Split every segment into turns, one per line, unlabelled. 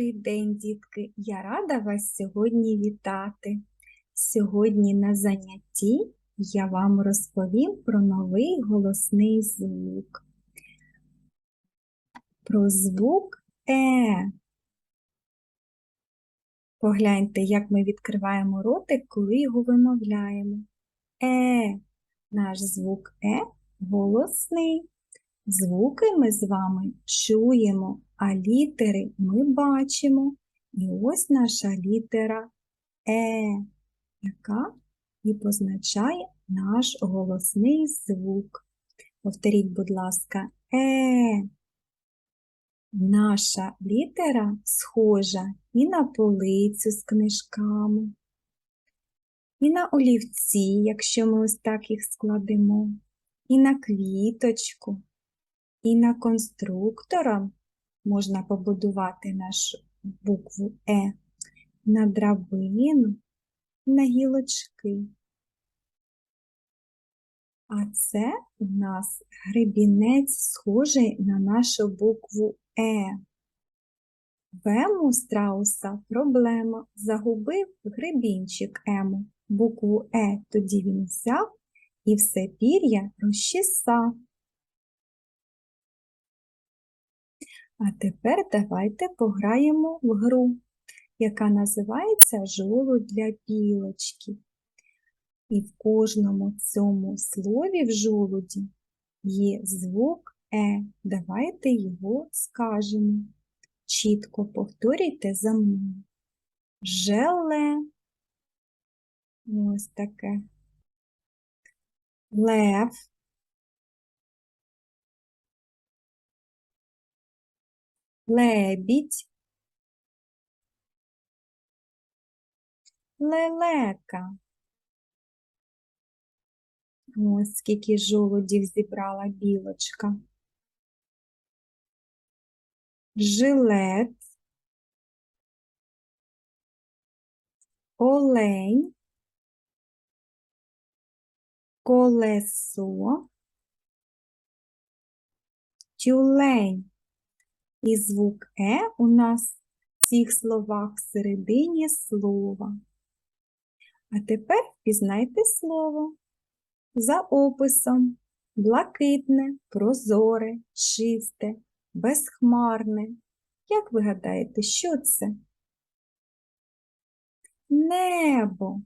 Добрий день, дітки! Я рада вас сьогодні вітати. Сьогодні на занятті я вам розповім про новий голосний звук. Про звук Е. Погляньте, як ми відкриваємо ротик, коли його вимовляємо. Е. Наш звук Е голосний. Звуки ми з вами чуємо, а літери ми бачимо. І ось наша літера Е, яка і позначає наш голосний звук. Повторіть, будь ласка, Е. Наша літера схожа і на полицю з книжками, і на олівці, якщо ми ось так їх складемо, і на квіточку. І на конструктора можна побудувати нашу букву Е, на драбину, на гілочки. А це у нас гребінець схожий на нашу букву Е. Вему страуса проблема. Загубив гребінчик Ему, букву Е, тоді він взяв і все пір'я розчесав. А тепер давайте пограємо в гру, яка називається Жолудь для білочки. І в кожному цьому слові в жолуді є звук Е. Давайте його скажемо. Чітко повторюйте за мною. Желе. Ось таке. Лев. Лебідь, лелека. Ось скільки жолудів зібрала білочка. Жилет, олень, колесо, тюлень. І звук Е у нас в цих словах всередині слова. А тепер впізнайте слово за описом блакитне, прозоре, чисте, безхмарне. Як ви гадаєте, що це? Небо.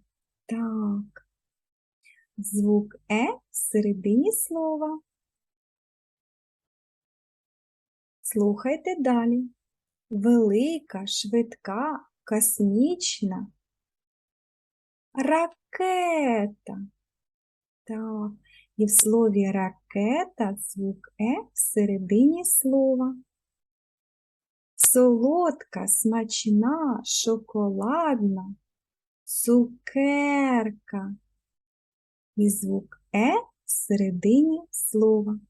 Так. Звук Е всередині слова. Слухайте далі. Велика, швидка, космічна. Ракета. Так, і в слові ракета звук Е всередині слова. Солодка, смачна, шоколадна, цукерка. І звук Е всередині слова.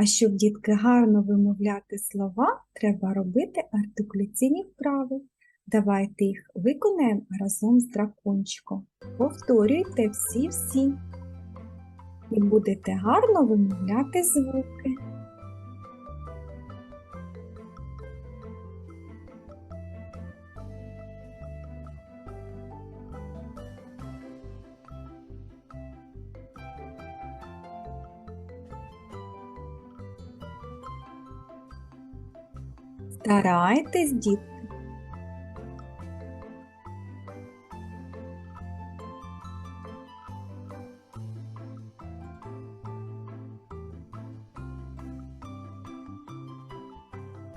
А щоб дітки гарно вимовляти слова, треба робити артикуляційні вправи. Давайте їх виконаємо разом з дракончиком. Повторюйте всі-всі. І будете гарно вимовляти звуки. Старайтесь, дітки.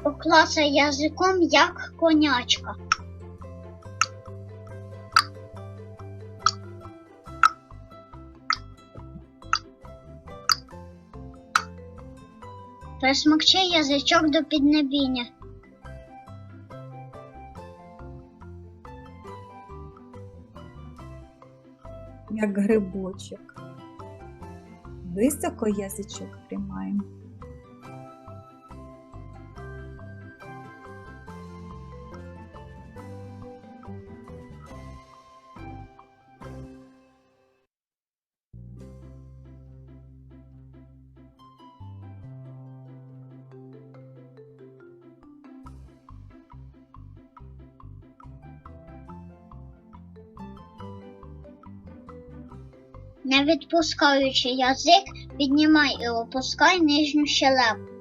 Поклацай язиком, як конячка. Присмокчи язичок до піднебіння.
Як грибочок. Високо язичок тримаємо.
Не відпускаючи язик, піднімай і опускай нижню щелепу.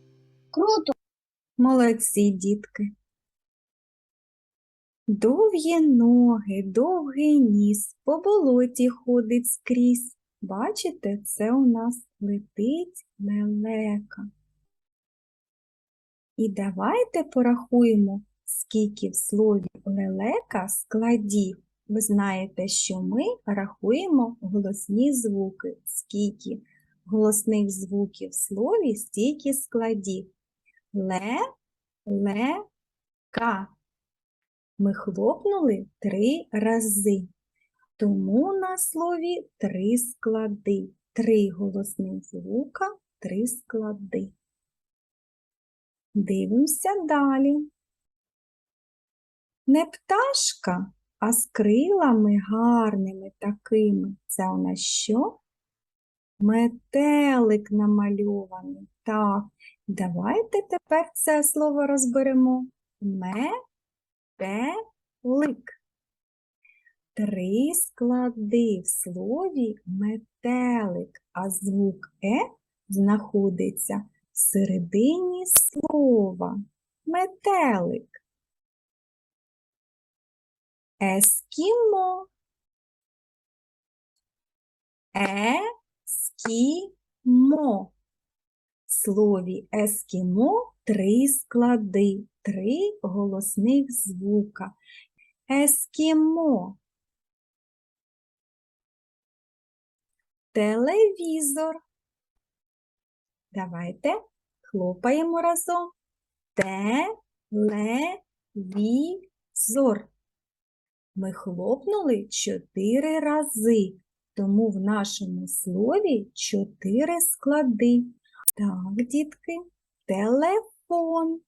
Круто.
Молодці, дітки. Довгі ноги, довгий ніс, по болоті ходить скрізь. Бачите, це у нас летить лелека. І давайте порахуємо, скільки в слові лелека складів. Ви знаєте, що ми рахуємо голосні звуки. Скільки голосних звуків в слові, стільки складів. Ле, ле, ка. Ми хлопнули три рази. Тому на слові три склади. Три голосних звука, три склади. Дивимося далі. Не пташка, а з крилами гарними такими. Це у нас що? Метелик намальований. Так, давайте тепер це слово розберемо. Метелик. Три склади в слові метелик, а звук Е знаходиться всередині слова. Метелик. Ескімо. Ескімо. Слові ескімо три склади, три голосних звука. Ескімо. Телевізор. Давайте хлопаємо разом. Телевізор. Ми хлопнули чотири рази, тому в нашому слові чотири склади. Так, дітки, телефон.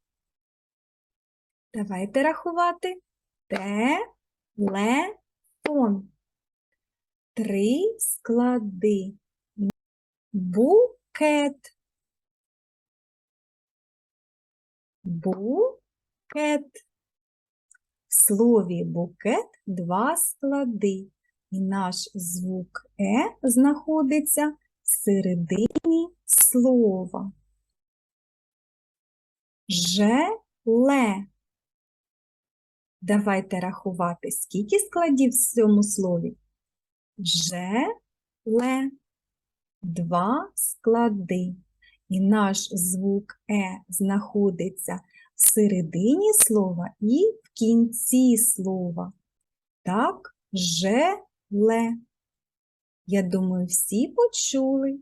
Давайте рахувати. Телефон. Три склади. Букет. Букет. В слові букет два склади, і наш звук Е знаходиться всередині слова. Желе. Давайте рахувати, скільки складів в цьому слові. Желе. Два склади. І наш звук Е знаходиться всередині слова і в кінці слова. Так, желе. Я думаю, всі почули.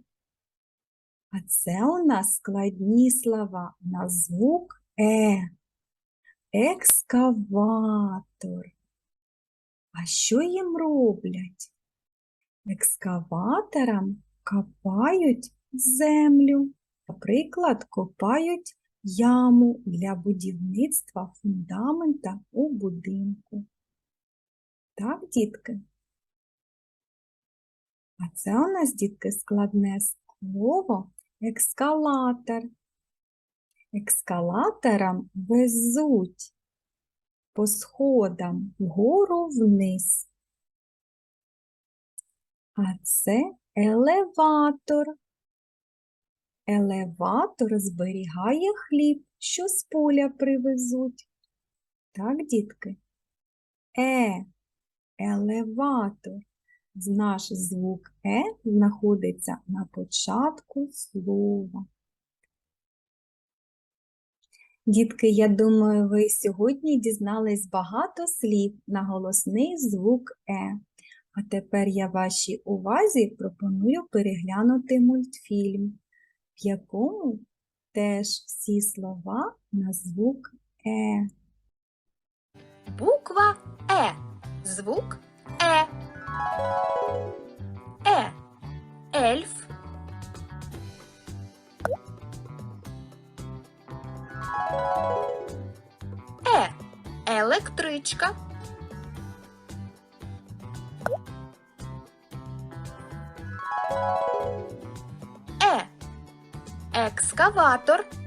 А це у нас складні слова на звук Е. Екскаватор. А що їм роблять? Екскаваторам копають землю. Наприклад, копають яму для будівництва фундамента у будинку. Так, дітки? А це у нас, дітки, складне слово екскалатор. Екскалатором везуть по сходам вгору вниз. А це елеватор. Елеватор зберігає хліб, що з поля привезуть. Так, дітки? Е, елеватор. Наш звук Е знаходиться на початку слова. Дітки, я думаю, ви сьогодні дізнались багато слів на голосний звук Е. А тепер я вашій увазі пропоную переглянути мультфільм, в якому теж всі слова на звук Е.
Буква Е. Звук Е. Е. Ельф. Е. Електричка. Е. Екскаватор.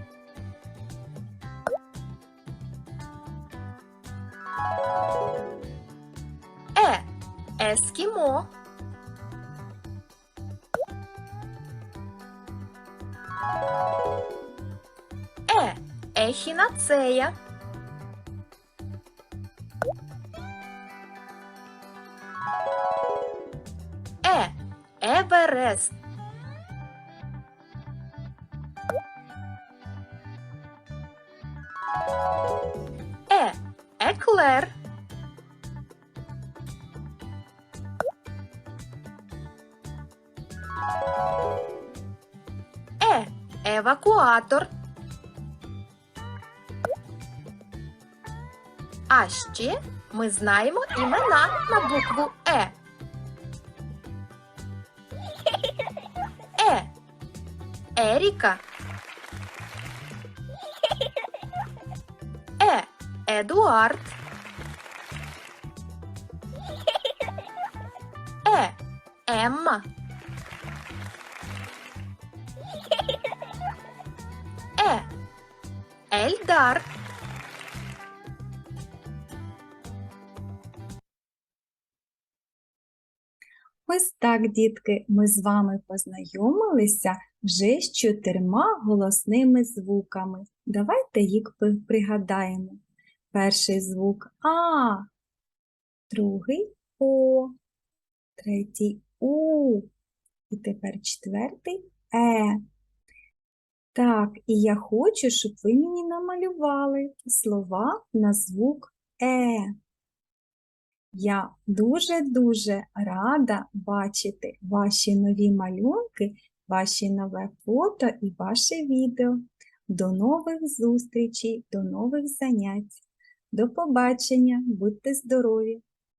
Ескімо. Е. Ехінацея. Е. Еверест. Е. Еклер. Евакуатор. А ще ми знаємо імена на букву Е. Е. Еріка. Е. Едуард. Е. Емма. Ельдар.
Ось так, дітки, ми з вами познайомилися вже з чотирма голосними звуками. Давайте їх пригадаємо. Перший звук А, другий О, третій У, і тепер четвертий Е. Так, і я хочу, щоб ви мені намалювали слова на звук Е. Я дуже-дуже рада бачити ваші нові малюнки, ваші нове фото і ваше відео. До нових зустрічей, до нових занять. До побачення, будьте здорові!